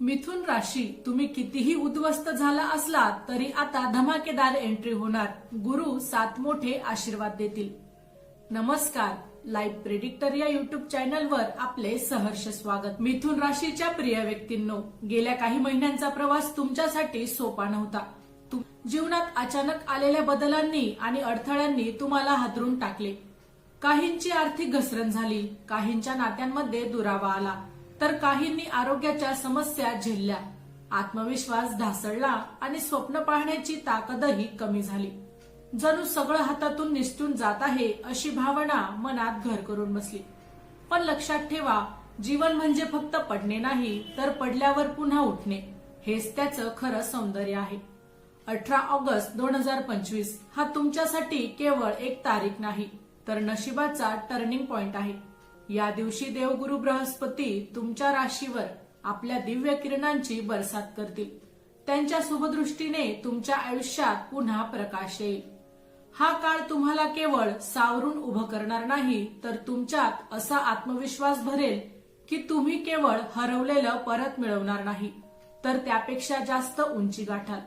मिथुन राशी तुम्ही कितीही उद्ध्वस्त झाला असला तरी आता धमाकेदार एंट्री होणार. गुरु सात मोठे आशीर्वाद देतील. नमस्कार लाईव्ह प्रेडिक्टर या युट्यूब चॅनलवर आपले सहर्ष स्वागत. मिथुन राशीच्या प्रिय व्यक्तींनो गेल्या काही महिन्यांचा प्रवास तुमच्यासाठी सोपा नव्हता. जीवनात अचानक आलेल्या बदलांनी आणि अडथळ्यांनी तुम्हाला हादरून टाकले. काहींची आर्थिक घसरण झाली काहींच्या नात्यांमध्ये दुरावा आला. तर काहींनी आरोग्याच्या समस्या झेलल्या. आत्मविश्वास ढासळला आणि स्वप्न पाहण्याची ताकदही कमी झाली. जणू सगळं हातातून निसटून जात आहे अशी भावना मनात घर करून बसली. पण लक्षात ठेवा जीवन म्हणजे फक्त पडणे नाही तर पडल्यावर पुन्हा उठणे. हेच त्याचं खरं सौंदर्य आहे. अठरा ऑगस्ट दोन हजार पंचवीस हा तुमच्यासाठी केवळ एक तारीख नाही तर नशिबाचा टर्निंग पॉइंट आहे. या दिवशी देवगुरु बृहस्पती तुमच्या राशीवर आपल्या दिव्य किरणांची बरसात करतील. त्यांच्या शुभदृष्टीने तुमच्या आयुष्यात पुन्हा प्रकाश येईल. हा काळ तुम्हाला केवळ सावरून उभं करणार नाही तर तुमच्यात असा आत्मविश्वास भरेल की तुम्ही केवळ हरवलेलं परत मिळवणार नाही तर त्यापेक्षा जास्त उंची गाठाल.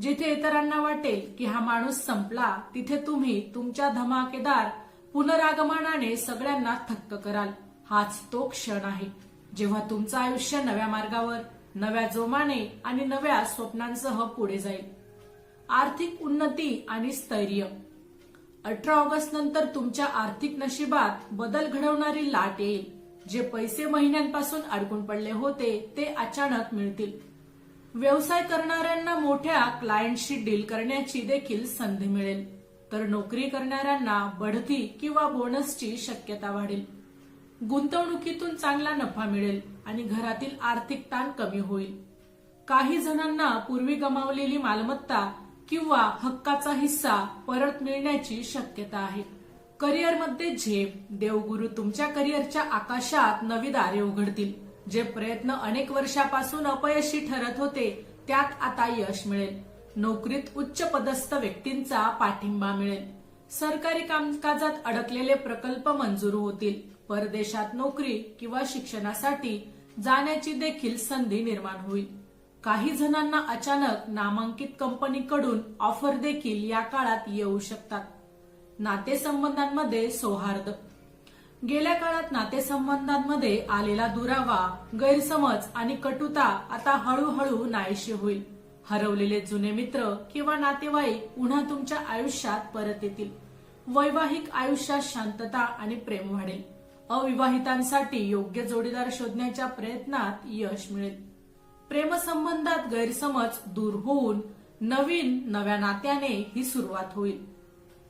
जिथे इतरांना वाटेल की हा माणूस संपला तिथे तुम्ही तुमच्या धमाकेदार पुनरागमनाने सगळ्यांना थक्क कराल. हाच तो क्षण आहे. जेव्हा तुमचं आयुष्य नव्या मार्गावर नव्या जोमाने आणि नव्या स्वप्नांसह पुढे जाईल. आर्थिक उन्नती आणि स्थैर्य. अठरा ऑगस्ट नंतर तुमच्या आर्थिक नशिबात बदल घडवणारी लाट येईल. जे पैसे महिन्यांपासून अडकून पडले होते ते अचानक मिळतील. व्यवसाय करणाऱ्यांना मोठ्या क्लायंटशी डील करण्याची देखील संधी मिळेल. तर नोकरी करणाऱ्यांना बढती किंवा बोनसची शक्यता वाढेल. गुंतवणुकीतून चांगला नफा मिळेल आणि घरातील आर्थिक ताण कमी होईल. काही जणांना पूर्वी गमावलेली मालमत्ता किंवा हक्काचा हिस्सा परत मिळण्याची शक्यता आहे. करिअरमध्ये झेप देवगुरु तुमच्या करिअरच्या आकाशात नवी दारे उघडतील. जे प्रयत्न अनेक वर्षापासून अपयशी ठरत होते त्यात आता यश मिळेल. नोकरीत उच्च पदस्थ व्यक्तींचा पाठिंबा मिळेल. सरकारी कामकाजात अडकलेले प्रकल्प मंजूर होतील. परदेशात नोकरी किंवा शिक्षणासाठी जाण्याची देखील संधी निर्माण होईल. काही जणांना अचानक नामांकित कंपनीकडून ऑफर देखील या काळात येऊ शकतात. नातेसंबंधांमध्ये सौहार्द. गेल्या काळात नातेसंबंधांमध्ये आलेला दुरावा गैरसमज आणि कटुता आता हळूहळू नाहीशी होईल. हरवलेले जुने मित्र किंवा नातेवाईक पुन्हा तुमच्या आयुष्यात परत येतील. वैवाहिक आयुष्यात शांतता आणि प्रेम वाढेल. अविवाहितांसाठी योग्य जोडीदार शोधण्याच्या प्रयत्नात यश मिळेल. प्रेमसंबंधात गैरसमज दूर होऊन नवीन नव्या नात्याने ही सुरुवात होईल.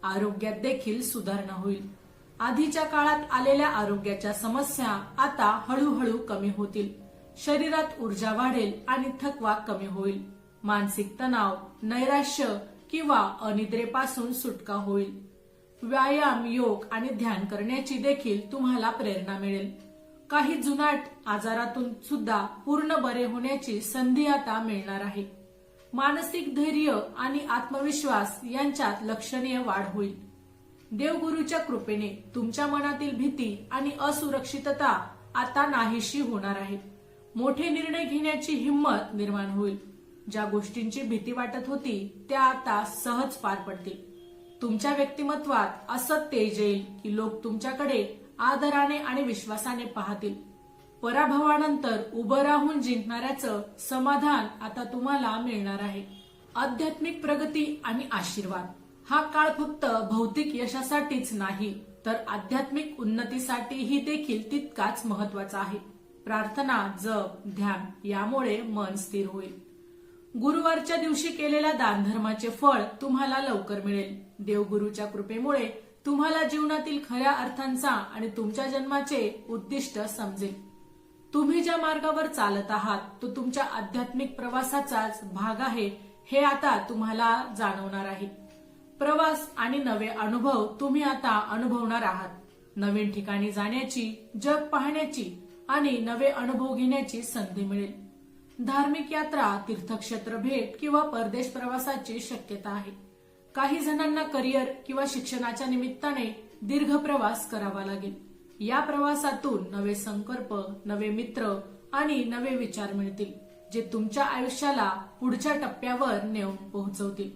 आरोग्यात देखील सुधारणा होईल. आधीच्या काळात आलेल्या आरोग्याच्या समस्या आता हळूहळू कमी होतील. शरीरात ऊर्जा वाढेल आणि थकवा कमी होईल. मानसिक तणाव नैराश्य किंवा अनिद्रेपासून सुटका होईल. व्यायाम योग आणि ध्यान करण्याची देखील तुम्हाला प्रेरणा मिळेल. काही जुनाट आजारातून सुद्धा पूर्ण बरे होण्याची संधी आता मिळणार आहे. मानसिक धैर्य आणि आत्मविश्वास यांच्यात लक्षणीय वाढ होईल. देवगुरूच्या कृपेने तुमच्या मनातील भीती आणि असुरक्षितता आता नाहीशी होणार आहे. मोठे निर्णय घेण्याची हिंमत निर्माण होईल. ज्या गोष्टींची भीती वाटत होती त्या आता सहज पार पडतील. तुमच्या व्यक्तिमत्वात असं तेज येईल की लोक तुमच्याकडे आदराने आणि विश्वासाने पाहतील. पराभवानंतर उभं राहून जिंकणाऱ्याचं समाधान आता तुम्हाला मिळणार आहे. आध्यात्मिक प्रगती आणि आशीर्वाद. हा काळ फक्त भौतिक यशासाठीच नाही तर आध्यात्मिक उन्नतीसाठीही देखील तितकाच महत्त्वाचा आहे. प्रार्थना जप ध्यान यामुळे मन स्थिर होईल. गुरुवारच्या दिवशी केलेल्या दानधर्माचे फळ तुम्हाला लवकर मिळेल. देवगुरूच्या कृपेमुळे तुम्हाला जीवनातील खऱ्या अर्थांचा आणि तुमच्या जन्माचे उद्दिष्ट समजेल. तुम्ही ज्या मार्गावर चालत आहात तो तुमच्या आध्यात्मिक प्रवासाचाच भाग आहे हे आता तुम्हाला जाणवणार आहे. प्रवास आणि नवे अनुभव तुम्ही आता अनुभवणार आहात. नवीन ठिकाणी जाण्याची जग पाहण्याची आणि नवे अनुभव घेण्याची संधी मिळेल. धार्मिक यात्रा तीर्थक्षेत्र भेट किंवा परदेश प्रवासाची शक्यता आहे. काही जणांना करिअर किंवा शिक्षणाच्या निमित्ताने दीर्घ प्रवास करावा लागेल. या प्रवासातून नवे संकल्प नवे मित्र आणि नवे विचार मिळतील जे तुमच्या आयुष्याला पुढच्या टप्प्यावर नेऊन पोहोचवतील.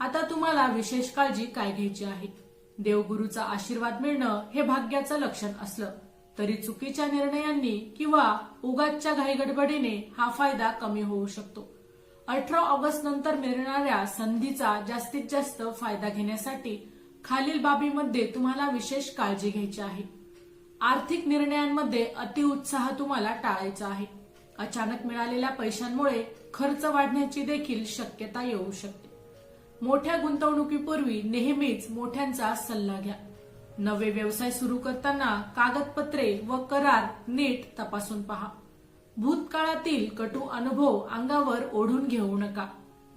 आता तुम्हाला विशेष काळजी काय घ्यायची आहे? देवगुरूचा आशीर्वाद मिळणं हे भाग्याचं लक्षण असलं. तरी चुकीच्या निर्णयांनी किंवा उगाचच्या घाईगडबडीने हा फायदा कमी होऊ शकतो. अठरा ऑगस्ट नंतर मिळणाऱ्या संधीचा जास्तीत जास्त फायदा घेण्यासाठी खालील बाबीमध्ये तुम्हाला विशेष काळजी घ्यायची आहे. आर्थिक निर्णयांमध्ये अतिउत्साह तुम्हाला टाळायचा आहे. अचानक मिळालेल्या पैशांमुळे खर्च वाढण्याची देखील शक्यता येऊ शकते. मोठ्या गुंतवणुकीपूर्वी नेहमीच मोठ्यांचा सल्ला घ्या. नवे व्यवसाय सुरू करताना कागदपत्रे व करार नीट तपासून पहा. भूतकाळातील कटू अनुभव अंगावर ओढून घेऊ नका.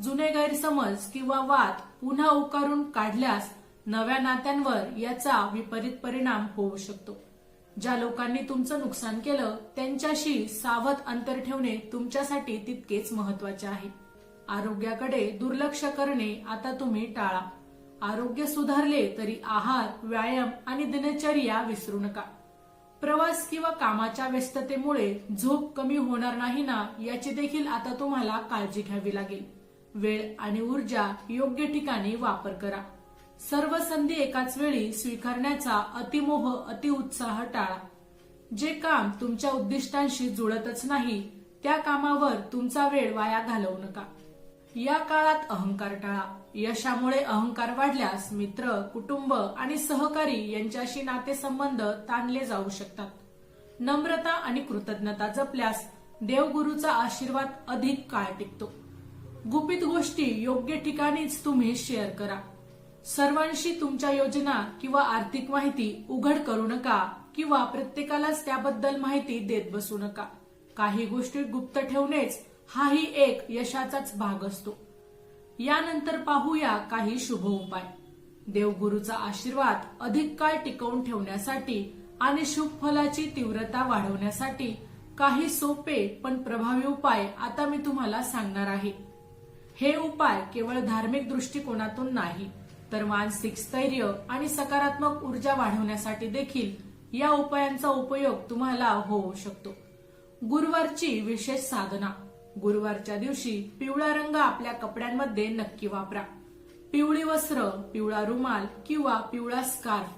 जुने गैरसमज किंवा वाद पुन्हा उकारून काढल्यास नव्या नात्यांवर याचा विपरीत परिणाम होऊ शकतो. ज्या लोकांनी तुमचं नुकसान केलं त्यांच्याशी सावध अंतर ठेवणे तुमच्यासाठी तितकेच महत्त्वाचे आहे. आरोग्याकडे दुर्लक्ष करणे आता तुम्ही टाळा. आरोग्य सुधारले तरी आहार व्यायाम आणि दिनचर्या विसरू नका. प्रवास किंवा कामाच्या व्यस्ततेमुळे झोप कमी होणार नाही ना याची देखील आता तुम्हाला काळजी घ्यावी लागेल. वेळ आणि ऊर्जा योग्य ठिकाणी वापर करा. सर्व संधी एकाच वेळी स्वीकारण्याचा अतिमोह अतिउत्साह टाळा. जे काम तुमच्या उद्दिष्टांशी जुळतच नाही त्या कामावर तुमचा वेळ वाया घालवू नका. या काळात अहंकार टाळा. यशामुळे अहंकार वाढल्यास मित्र कुटुंब आणि सहकारी यांच्याशी नातेसंबंध ताणले जाऊ शकतात. नम्रता आणि कृतज्ञता जपल्यास देवगुरूचा आशीर्वाद अधिक काळ टिकतो. गुपित गोष्टी योग्य ठिकाणीच तुम्ही शेअर करा. सर्वांशी तुमच्या योजना किंवा आर्थिक माहिती उघड करू नका किंवा प्रत्येकालाच त्याबद्दल माहिती देत बसू नका. काही गोष्टी गुप्त ठेवणेच हाही एक यशाचाच भाग असतो. यानंतर पाहूया काही शुभ उपाय. देवगुरूचा आशीर्वाद अधिक काळ टिकवून ठेवण्यासाठी आणि शुभ फलाची तीव्रता वाढवण्यासाठी काही सोपे पण प्रभावी उपाय आता मी तुम्हाला सांगणार आहे. हे उपाय केवळ धार्मिक दृष्टिकोनातून नाही तर मानसिक स्थैर्य आणि सकारात्मक ऊर्जा वाढवण्यासाठी देखील या उपायांचा उपयोग तुम्हाला होऊ शकतो. गुरुवारची विशेष साधना. गुरुवारच्या दिवशी पिवळा रंग आपल्या कपड्यांमध्ये नक्की वापरा. पिवळी वस्त्र पिवळा रुमाल किंवा पिवळा स्कार्फ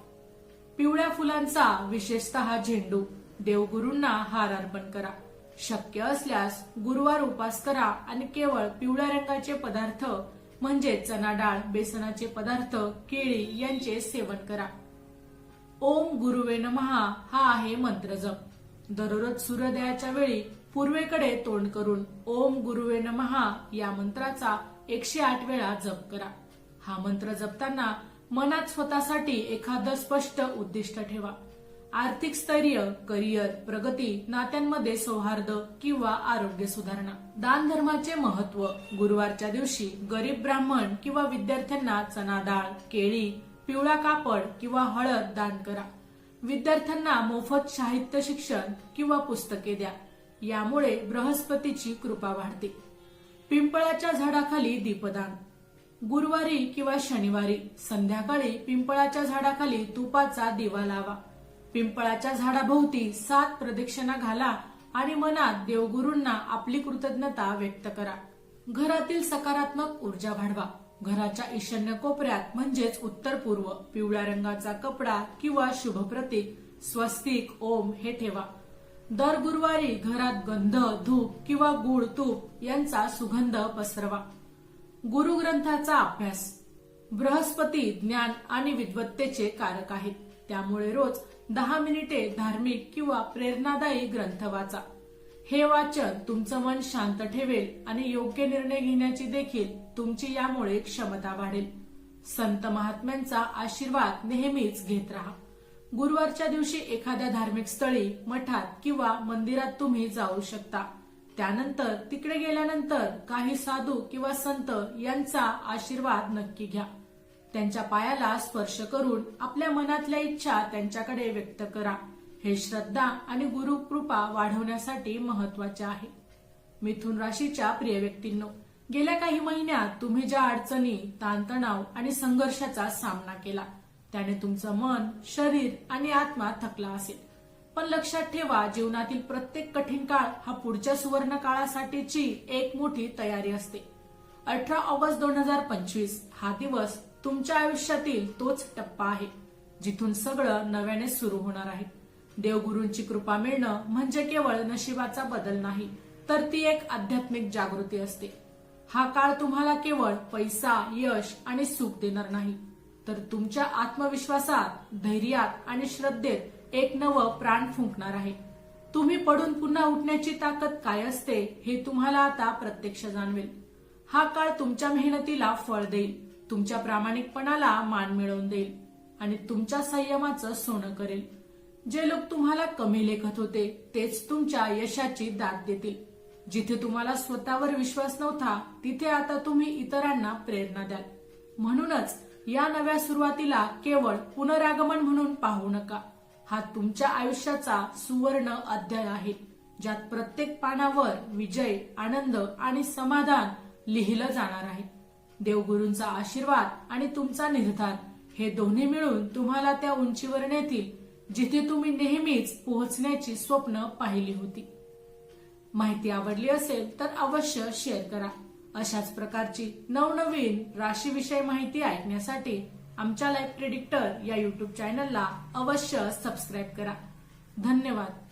पिवळ्या फुलांचा विशेषतः झेंडू. देवगुरूंना हार अर्पण करा. शक्य असल्यास गुरुवार उपास करा आणि केवळ पिवळ्या रंगाचे पदार्थ म्हणजे चना डाळ बेसनाचे पदार्थ केळी यांचे सेवन करा. ओम गुरुवे नमहा हा आहे मंत्र जप दररोज सूर्योदयाच्या वेळी पूर्वेकडे तोंड करून ओम गुरुवे नमहा या मंत्राचा एकशे आठ वेळा जप करा. हा मंत्र जपताना मनात स्वतःसाठी एखादं स्पष्ट उद्दिष्ट ठेवा. आर्थिक स्थैर्य करिअर प्रगती नात्यांमध्ये सौहार्द किंवा आरोग्य सुधारणा. दान धर्माचे महत्त्व गुरुवारच्या दिवशी गरीब ब्राह्मण किंवा विद्यार्थ्यांना चना डाळ केळी पिवळा कापड किंवा हळद दान करा. विद्यार्थ्यांना मोफत साहित्य शिक्षण किंवा पुस्तके द्या. यामुळे बृहस्पतीची कृपा वाढते. पिंपळाच्या झाडाखाली दीपदान. गुरुवारी किंवा शनिवारी संध्याकाळी पिंपळाच्या झाडाखाली तुपाचा दिवा लावा. पिंपळाच्या झाडाभोवती सात प्रदक्षिणा घाला आणि मनात देवगुरूंना आपली कृतज्ञता व्यक्त करा. घरातील सकारात्मक ऊर्जा वाढवा. घराच्या ईशान्य कोपऱ्यात म्हणजेच उत्तर पूर्व पिवळ्या रंगाचा कपडा किंवा शुभ प्रतीक स्वस्तिक ओम हे ठेवा. दर गुरुवारी घरात गंध धूप किंवा गुळ तूप यांचा सुगंध पसरवा. गुरुग्रंथाचा अभ्यास. बृहस्पती ज्ञान आणि विद्वत्तेचे कारक आहेत. त्यामुळे रोज दहा मिनिटे धार्मिक किंवा प्रेरणादायी ग्रंथ वाचा. हे वाचन तुमचं मन शांत ठेवेल आणि योग्य निर्णय घेण्याची देखील तुमची यामुळे क्षमता वाढेल. संत महात्म्यांचा आशीर्वाद नेहमीच घेत राहा. गुरुवारच्या दिवशी एखाद्या धार्मिक स्थळी मठात किंवा मंदिरात तुम्ही जाऊ शकता. त्यानंतर तिकडे गेल्यानंतर काही साधू किंवा संत यांचा आशीर्वाद नक्की घ्या. त्यांच्या पायाला स्पर्श करून आपल्या मनातल्या इच्छा त्यांच्याकडे व्यक्त करा. हे श्रद्धा आणि गुरुकृपा वाढवण्यासाठी महत्त्वाचे आहे. मिथुन राशीच्या प्रिय व्यक्तींनो गेल्या काही महिन्यात तुम्ही ज्या अडचणी ताणतणाव आणि संघर्षाचा सामना केला त्याने तुमचं मन शरीर आणि आत्मा थकला असेल. पण लक्षात ठेवा जीवनातील प्रत्येक कठीण काळ हा पुढच्या सुवर्ण काळासाठीची एक मोठी तयारी असते. अठरा ऑगस्ट दोन हजार पंचवीस हा दिवस तुमच्या आयुष्यातील तोच टप्पा आहे जिथून सगळं नव्याने सुरू होणार आहे. देवगुरूंची कृपा मिळणं म्हणजे केवळ नशिबाचा बदल नाही तर ती एक आध्यात्मिक जागृती असते. हा काळ तुम्हाला केवळ पैसा यश आणि सुख देणार नाही. तर तुमच्या आत्मविश्वासात धैर्यात आणि श्रद्धेत एक नवं प्राण फुंकणार आहे. तुम्ही पडून पुन्हा उठण्याची ताकद काय असते हे तुम्हाला आता प्रत्यक्ष जाणवेल. हा काळ तुमच्या मेहनतीला फळ देईल तुमच्या प्रामाणिकपणाला मान मिळवून देईल आणि तुमच्या संयमाचं सोनं करेल. जे लोक तुम्हाला कमी लेखत होते तेच तुमच्या यशाची दाद देतील. जिथे तुम्हाला स्वतःवर विश्वास नव्हता तिथे आता तुम्ही इतरांना प्रेरणा द्याल. म्हणूनच या नव्या सुरुवातीला केवळ पुनरागमन म्हणून पाहू नका. हा तुमच्या आयुष्याचा सुवर्ण अध्याय आहे ज्यात प्रत्येक पानावर विजय आनंद आणि समाधान लिहिलं जाणार आहे. देवगुरूंचा आशीर्वाद आणि तुमचा निर्धार हे दोन्ही मिळून तुम्हाला त्या उंचीवर नेतील जिथे तुम्ही नेहमीच पोहोचण्याची स्वप्न पाहिली होती. माहिती आवडली असेल तर अवश्य शेअर करा. अशाच प्रकारची नवनवीन राशीविषयी माहिती ऐकण्यासाठी आमच्या लाईफ प्रेडिक्टर या युट्यूब चॅनलला अवश्य सबस्क्राईब करा. धन्यवाद.